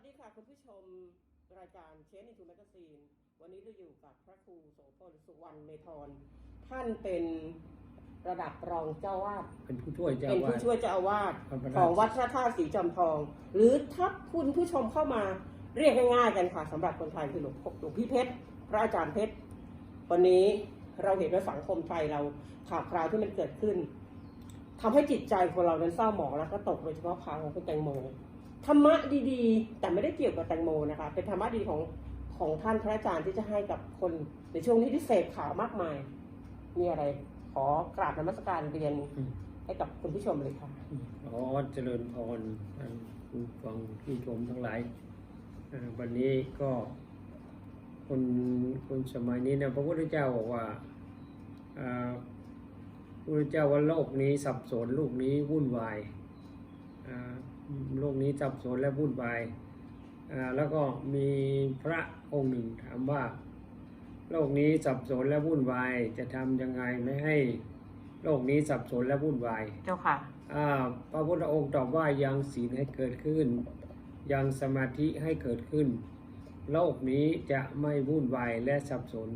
วัสดีค่ะคุณผู้ชมรายการเชนอินทูแมกซีนวันนี้เราอยู่กับพระครูโสพลสุวรรณเมธรท่านเป็นระดับรองเจ้าวาดเป็นผู้ช่วยเจ้าเป็นวาผู้ด ช่วยเจ้าอาวาสพระประธานของวัดพระธาตุสีจอมทอง หรือถ้าคุณผู้ชมเข้ามาเรียกง่ายๆกันค่ะสำหรับคนไทยคือหลวงพ่อหลวงพี่เพชรพระอาจารย์เพชรวันนี้เราเห็นว่าสังคมไทยเราข่าวคราวที่มันเกิดขึ้นทำให้จิตใจคนเรานั้นเศร้าหมองแล้วก็ตกโดยเฉพาะข่าวของคุณแตงโม ธรรมะดีๆ แต่ไม่ได้เกี่ยวกับแตงโมนะคะ เป็นธรรมะดีของของท่านพระอาจารย์ที่จะให้กับคนในช่วงนี้ที่เสพข่าวมากมาย มีอะไร ขอกราบนมัสการเรียนให้กับคุณผู้ชมเลยค่ะขอเจริญพรท่านผู้ฟังผู้ชมทั้งหลายวันนี้ก็คนคนสมัยนี้นะพระพุทธเจ้าบอกว่าพระพุทธเจ้าว่าโลกนี้สับสนโลกนี้วุ่นวาย โลกนี้สับสนและวุ่นวายอ่าแล้วก็มีพระองค์หนึ่งถามว่า โลกนี้สับสนและวุ่นวายจะทำยังไงไม่ให้โลกนี้สับสนและวุ่นวาย เจ้าค่ะอ่าพระพุทธองค์ตอบว่ายังศีลให้เกิดขึ้น ยังสมาธิให้เกิดขึ้น โลกนี้จะไม่วุ่นวายและสับสน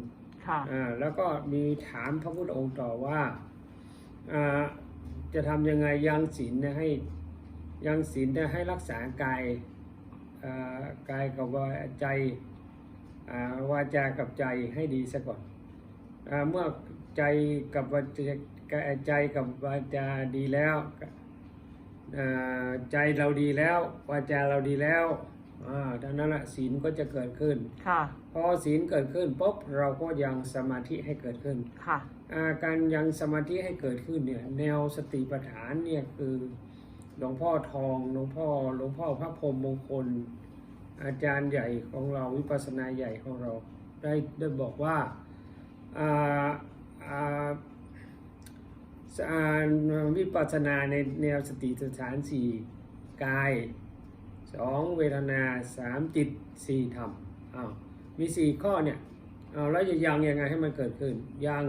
ค่ะอ่าแล้วก็มีถามพระพุทธองค์ต่อว่าอ่าจะทำยังไงยังศีลเนี่ยให้ ยังศีลเนี่ยให้รักษากายอ่ากายกับวาใจอ่าวาจากับใจให้ดีซะก่อนอาเมื่อใจกับวาจาใจกับวาจาดีแล้วอ่าใจเราดีแล้ววาจาเราดีแล้วอ่าดังนั้นแหละศีลก็จะเกิดขึ้นค่ะพอศีลเกิดขึ้นปุ๊บเราก็ยังสมาธิให้เกิดขึ้นค่ะอ่าการยังสมาธิให้เกิดขึ้นเนี่ยแนวสติปัฏฐานเนี่ยคือ หลวงพ่อทอง หลวงพ่อ หลวงพ่อพระพรหมมงคล อาจารย์ใหญ่ของเราวิปัสสนาใหญ่ของเราได้ได้บอกว่าอาอ่าสอ่าวิปัสสนาในแนวสติปัฏฐานสี่กายสองเวทนาสามจิตสี่ธรรมอ้าวมีสี่ข้อเนี่ยเอาแล้วจะยังยังไงให้มันเกิดขึ้นยัง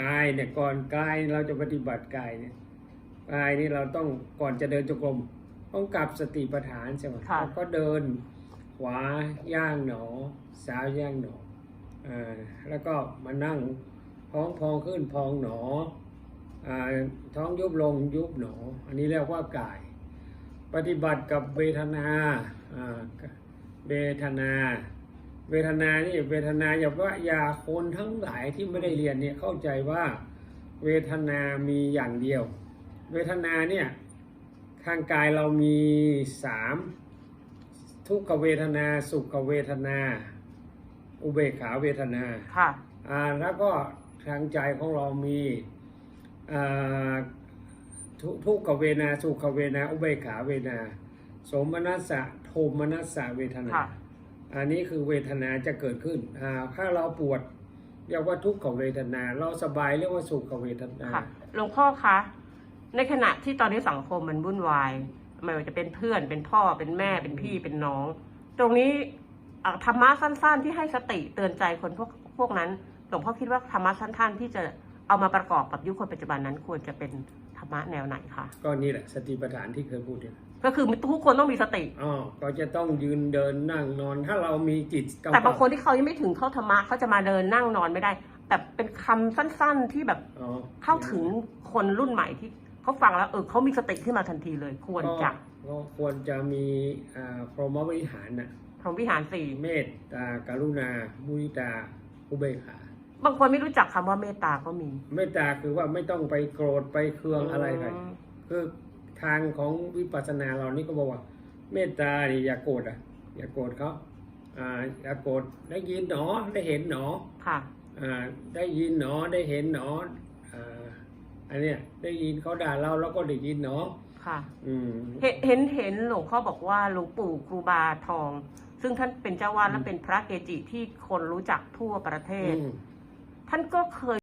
กายเนี่ยก่อนกายเราจะปฏิบัติกายเนี่ย กายนี่เราต้องก่อนจะเดินจงกรมต้องกลับสติปัฏฐานใช่ไหมค่ะ แล้วก็เดินขวาย่างหนอซ้ายย่างหนออ่าแล้วก็มานั่งท้องพองขึ้นพองหนออ่าท้องยุบลงยุบหนอ อันนี้เรียกว่ากาย ปฏิบัติกับเวทนาอ่าเวทนา เวทนานี่เวทนาอย่าว่าอย่าคนทั้งหลายที่ไม่ได้เรียนเนี่ยเข้าใจว่าเวทนามีอย่างเดียว เวทนาเนี่ยทางกายเรามีสามทุกขเวทนาสุขเวทนา อุเบกขาเวทนาค่ะอ่าแล้วก็ทางใจของเรามีอ่าทุทุกขเวทนาสุขเวทนา อุเบกขาเวทนาสมนัสสะโทมนัสสะเวทนาค่ะอันนี้คือเวทนาจะเกิดขึ้นอ่าถ้าเราปวดเรียกว่าทุกขเวทนา เราสบายเรียกว่าสุขเวทนาค่ะหลวงพ่อคะ ในขณะที่ตอนนี้สังคมมันวุ่นวายไม่ว่าจะเป็นเพื่อนเป็นพ่อเป็นแม่เป็นพี่เป็นน้อง ตรงนี้อะธรรมะสั้น ๆ ที่ให้สติเตือนใจคนพวกพวกนั้นหลวงพ่อคิดว่าธรรมะสั้นๆที่จะเอามาประกอบกับยุคคนปัจจุบันนั้นควรจะเป็นธรรมะแนวไหนคะก็นี่แหละสติปัฏฐานที่เคยพูดเนี่ยก็คือทุกคนต้องมีสติอ๋อก็จะต้องยืนเดินนั่งนอนถ้าเรามีจิตกำแต่บางกับคนที่เขายังไม่ถึงเข้าธรรมะเขาจะมาเดินนั่งนอนไม่ได้ แต่เป็นคำสั้น ๆที่แบบอ๋อเข้าถึงคนรุ่นใหม่ที่ เขาฟังแล้วเออเขามีสติขึ้นมาทันทีเลย ควรจะก็ก็ควรจะมีอ่าพรหมวิหารน่ะพรหมวิหารสี่เมตตากรุณามุทิตาอุเบกขาบางคนไม่รู้จักคำว่าเมตตาก็มี เมตตาคือว่าไม่ต้องไปโกรธไปเคืองอะไรใครมคือทางของวิปัสสนาเรานี่ก็บอกว่า เมตตานี่อย่าโกรธอะ อย่าโกรธเขาอ่าอย่าโกรธได้ยินหนอได้เห็นหนอค่ะอ่าได้ยินหนอได้เห็นหนออ่า อันเนี้ยได้ยินเขาด่าเราเราก็ได้ยินหนอค่ะ อืม เห็นเห็นเห็นหลวงพ่อบอกว่าหลวงปู่ครูบาทอง ซึ่งท่านเป็นเจ้าวาดและอืมเป็นพระเกจิที่คนรู้จักทั่วประเทศ อืม ท่านก็เคย